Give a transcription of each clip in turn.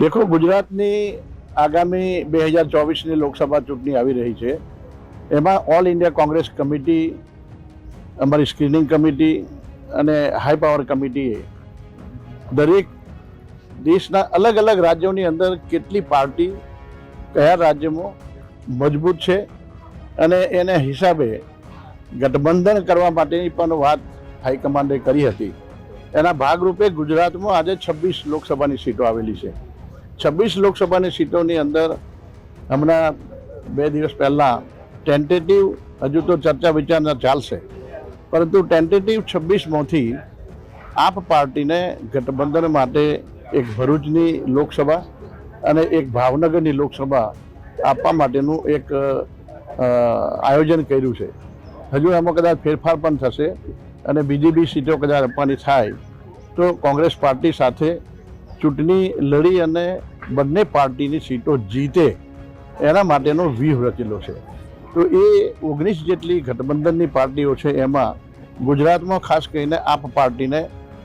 દેખો, ગુજરાતની આગામી બે હજાર ચોવીસની લોકસભા ચૂંટણી આવી રહી છે. એમાં ઓલ ઇન્ડિયા કોંગ્રેસ કમિટી અમારી સ્ક્રીનિંગ કમિટી અને હાઈ પાવર કમિટીએ દરેક દેશના અલગ અલગ રાજ્યોની અંદર કેટલી પાર્ટી કયા રાજ્યમાં મજબૂત છે અને એને હિસાબે ગઠબંધન કરવા માટેની પણ વાત હાઈકમાન્ડે કરી હતી. એના ભાગરૂપે ગુજરાતમાં આજે છવ્વીસ લોકસભાની સીટો આવેલી છે. છવ્વીસ લોકસભાની સીટોની અંદર હમણાં બે દિવસ પહેલાં ટેન્ટેટિવ હજુ તો ચર્ચા વિચારણા ચાલશે. પરંતુ ટેન્ટેટિવ છવ્વીસમાંથી આપ પાર્ટીને ગઠબંધન માટે એક ભરૂચની લોકસભા અને એક ભાવનગરની લોકસભા આપવા માટેનું એક આયોજન કર્યું છે. હજુ એમાં કદાચ ફેરફાર પણ થશે અને બીજી બી સીટો કદાચ આપવાની થાય તો કોંગ્રેસ પાર્ટી સાથે ચૂંટણી લડી અને બંને પાર્ટીની સીટો જીતે, એના માટેનો વ્યૂહ રચેલો છે. તો એ ઓગણીસ જેટલી ગઠબંધનની પાર્ટીઓ છે, એમાં ગુજરાતમાં ખાસ કરીને આપ પાર્ટીને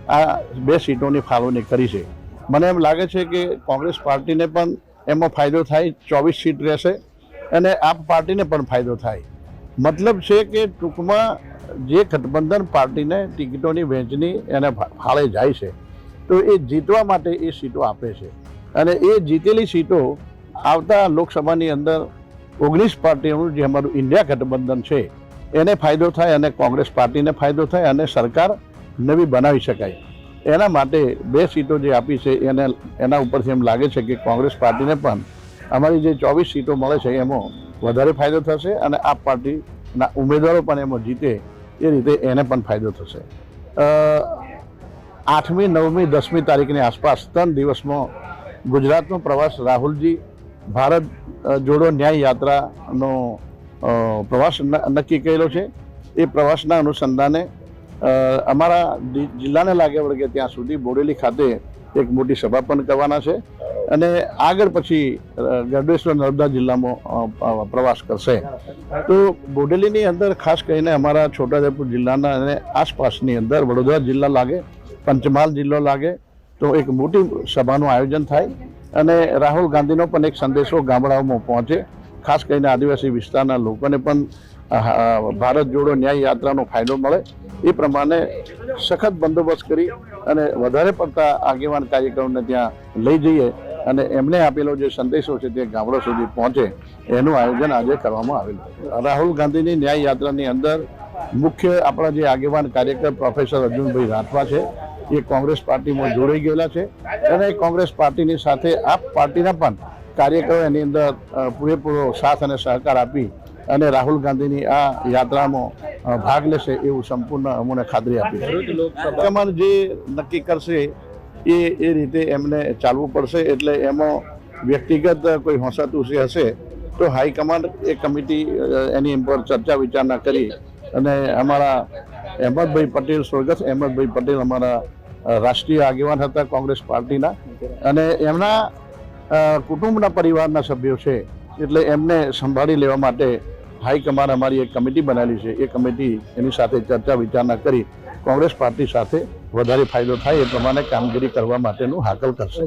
આ બે સીટોની ફાળવણી કરી છે. મને એમ લાગે છે કે કોંગ્રેસ પાર્ટીને પણ એમાં ફાયદો થાય, ચોવીસ સીટ રહેશે, અને આપ પાર્ટીને પણ ફાયદો થાય. મતલબ છે કે ટૂંકમાં જે ગઠબંધન પાર્ટીને ટિકિટોની વહેંચણી એને ફાળે જાય છે તો એ જીતવા માટે એ સીટો આપે છે. અને એ જીતેલી સીટો આવતા લોકસભાની અંદર ઓગણીસ પાર્ટીઓનું જે અમારું ઇન્ડિયા ગઠબંધન છે, એને ફાયદો થાય અને કોંગ્રેસ પાર્ટીને ફાયદો થાય અને સરકાર નવી બનાવી શકાય. એના માટે બે સીટો જે આપી છે, એને, એના ઉપરથી એમ લાગે છે કે કોંગ્રેસ પાર્ટીને પણ અમારી જે ચોવીસ સીટો મળે છે, એમાં વધારે ફાયદો થશે અને આ પાર્ટીના ઉમેદવારો પણ એમાં જીતે એ રીતે એને પણ ફાયદો થશે. આઠમી, નવમી, દસમી તારીખની આસપાસ ત્રણ દિવસમાં ગુજરાતનો પ્રવાસ રાહુલજી, ભારત જોડો ન્યાય યાત્રાનો પ્રવાસ નક્કી કરેલો છે. એ પ્રવાસના અનુસંધાને અમારા જિલ્લાને લાગે વળગે ત્યાં સુધી બોડેલી ખાતે એક મોટી સભા પણ કરવાના છે અને આગળ પછી ગરડેશ્વર નર્મદા જિલ્લામાં પ્રવાસ કરશે. તો બોડેલીની અંદર ખાસ કરીને અમારા છોટાઉદેપુર જિલ્લાના અને આસપાસની અંદર વડોદરા જિલ્લા લાગે પંચમહાલ જિલ્લો લાગે તો એક મોટી સભાનું આયોજન થાય અને રાહુલ ગાંધીનો પણ એક સંદેશો ગામડાઓમાં પહોંચે. ખાસ કરીને આદિવાસી વિસ્તારના લોકોને પણ ભારત જોડો ન્યાય યાત્રાનો ફાયદો મળે. એ પ્રમાણે સખત બંદોબસ્ત કરી અને વધારે પડતા આગેવાન કાર્યક્રમને ત્યાં લઈ જઈએ અને એમને આપેલો જે સંદેશો છે તે ગામડો સુધી પહોંચે એનું આયોજન આજે કરવામાં આવેલું રાહુલ ગાંધીની ન્યાય યાત્રાની અંદર મુખ્ય આપણા જે આગેવાન કાર્યકર પ્રોફેસર અર્જુનભાઈ રાઠવા છે. એ કોંગ્રેસ પાર્ટીમાં જોડાઈ ગયેલા છે. અને કોંગ્રેસ પાર્ટીની સાથે આપ પાર્ટીના પણ કાર્યકરો એની અંદર પૂરેપૂરો સાથ અને સહકાર આપી અને રાહુલ ગાંધીની આ યાત્રામાં ભાગ લેશે એવું સંપૂર્ણ અમને ખાતરી આપી છે. જે નક્કી કરશે એ એ રીતે એમને ચાલવું પડશે એટલે એમાં વ્યક્તિગત કોઈ હોંસાતુસી હશે તો હાઈકમાન્ડ એ કમિટી એની પર ચર્ચા વિચારણા કરી અને અમારા અહેમદભાઈ પટેલ સ્વર્ગસ્થ અહેમદભાઈ પટેલ અમારા રાષ્ટ્રીય આગેવાન હતા કોંગ્રેસ પાર્ટીના. અને એમના કુટુંબના પરિવારના સભ્યો છે, એટલે એમને સંભાળી લેવા માટે હાઈકમાન્ડ અમારી એક કમિટી બનાવેલી છે. એ કમિટી એની સાથે ચર્ચા વિચારણા કરી કોંગ્રેસ પાર્ટી સાથે વધારે ફાયદો થાય એ પ્રમાણે કામગીરી કરવા માટેનું હાકલ કરશે.